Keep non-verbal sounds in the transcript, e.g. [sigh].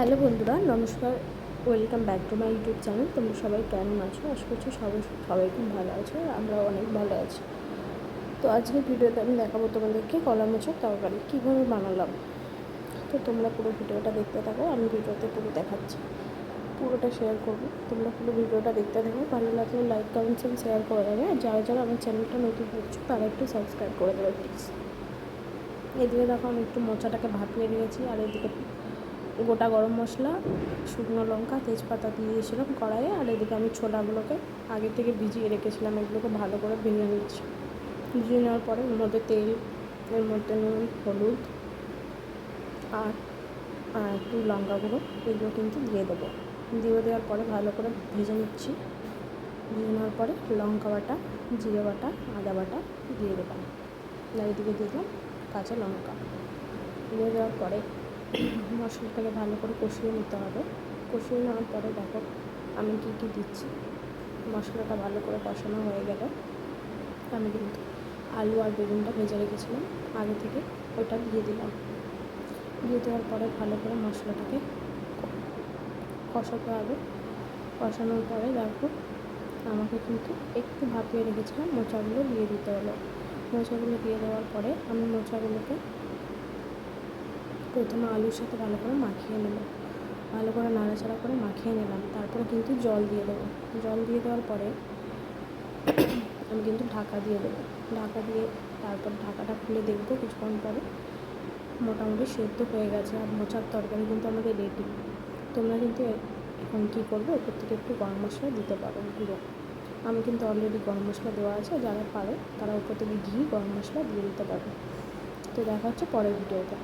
Hello বন্ধুরা, নমস্কার। Welcome back to my YouTube channel তোমরা সবাই কেমন আছো? আশা করছি সবাই সবাই খুব ভালো আছো আর আমরাও অনেক ভালো আছি। তো আজকের ভিডিওতে আমি দেখাবো তোমাদেরকে কলা মোচার তরকারি। কীভাবে বানালাম? তো তোমরা পুরো ভিডিওটা দেখতে থাকো, আমি ভিডিওতে পুরো দেখাচ্ছি। পুরোটা শেয়ার করব। তোমরা পুরো ভিডিওটা দেখতে থাকো। ভালো লাগলে লাইক কমেন্টস এন্ড শেয়ার করে দেবে। আর যারা যারা আমার চ্যানেলটা নতুন হচ্ছে তারা একটু সাবস্ক্রাইব করে দেবে প্লিজ এদিকে দেখো আমি একটু মোচাটাকে ভাপিয়ে নিয়েছি, আর এদিকে গোটা গরম মশলা, শুকনো লঙ্কা, তেজপাতা দিয়ে দিয়েছিলাম কড়াইয়ে আর এদিকে আমি ছোলাগুলোকে আগে থেকে ভিজিয়ে রেখেছিলাম। এগুলোকে ভালো করে ভেজে নিচ্ছি। ভিজিয়ে নেওয়ার পরে এর মধ্যে তেল, এর মধ্যে নুন, হলুদ, আর একটু লঙ্কা গুঁড়ো, এগুলো কিন্তু দিয়ে দেবো। দিয়ে দেওয়ার পরে ভালো করে ভেজে নিচ্ছি। ভেজে নেওয়ার পরে লঙ্কা বাটা, জিরে বাটা, আদা বাটা দিয়ে আর এদিকে দিয়ে দিলাম কাঁচা লঙ্কা। দিয়ে দেওয়ার পরে মশলাটাকে ভালো করে কষিয়ে নিতে হবে। কষিয়ে নেওয়ার পরে দেখো আমি কী কী দিচ্ছি। মশলাটা ভালো করে কষানো হয়ে গেলে। আমি কিন্তু আলু আর বেগুনটা ভেজে রেখেছিলাম আগে থেকে। ওটা দিয়ে দিলাম। দিয়ে দেওয়ার পরে ভালো করে মশলাটাকে কষাতে হবে। কষানোর পরে দেখো আমাকে কিন্তু একটু ভাপিয়ে রেখেছিলাম। মোচাগুলো দিয়ে দিতে হলো। মোচাগুলো দিয়ে দেওয়ার পরে আমি মোচাগুলোকে প্রথমে আলুর সাথে ভালো করে মাখিয়ে নেব। ভালো করে নাড়াচাড়া করে মাখিয়ে নিলাম। তারপরে কিন্তু জল দিয়ে দেবো। জল দিয়ে দেওয়ার পরে [clears throat] আমি কিন্তু ঢাকা দিয়ে দেবো। ঢাকা দিয়ে তারপর ঢাকাটা খুলে দেখব কিছুক্ষণ পরে। মোটামুটি সেদ্ধ হয়ে গেছে আর মোচার তরকারি কিন্তু আমাদের রেডি তোমরা কিন্তু এখন কী করবে? ওপর থেকে একটু গরম মশলা দিতে পারো গুঁড়ো। আমি কিন্তু অলরেডি গরম মশলা দেওয়া আছে। যারা পারে, তারা ওপর থেকে ঘি, গরম মশলা দিয়ে দিতে পারো। তো দেখা হচ্ছে পরের ভিডিওতে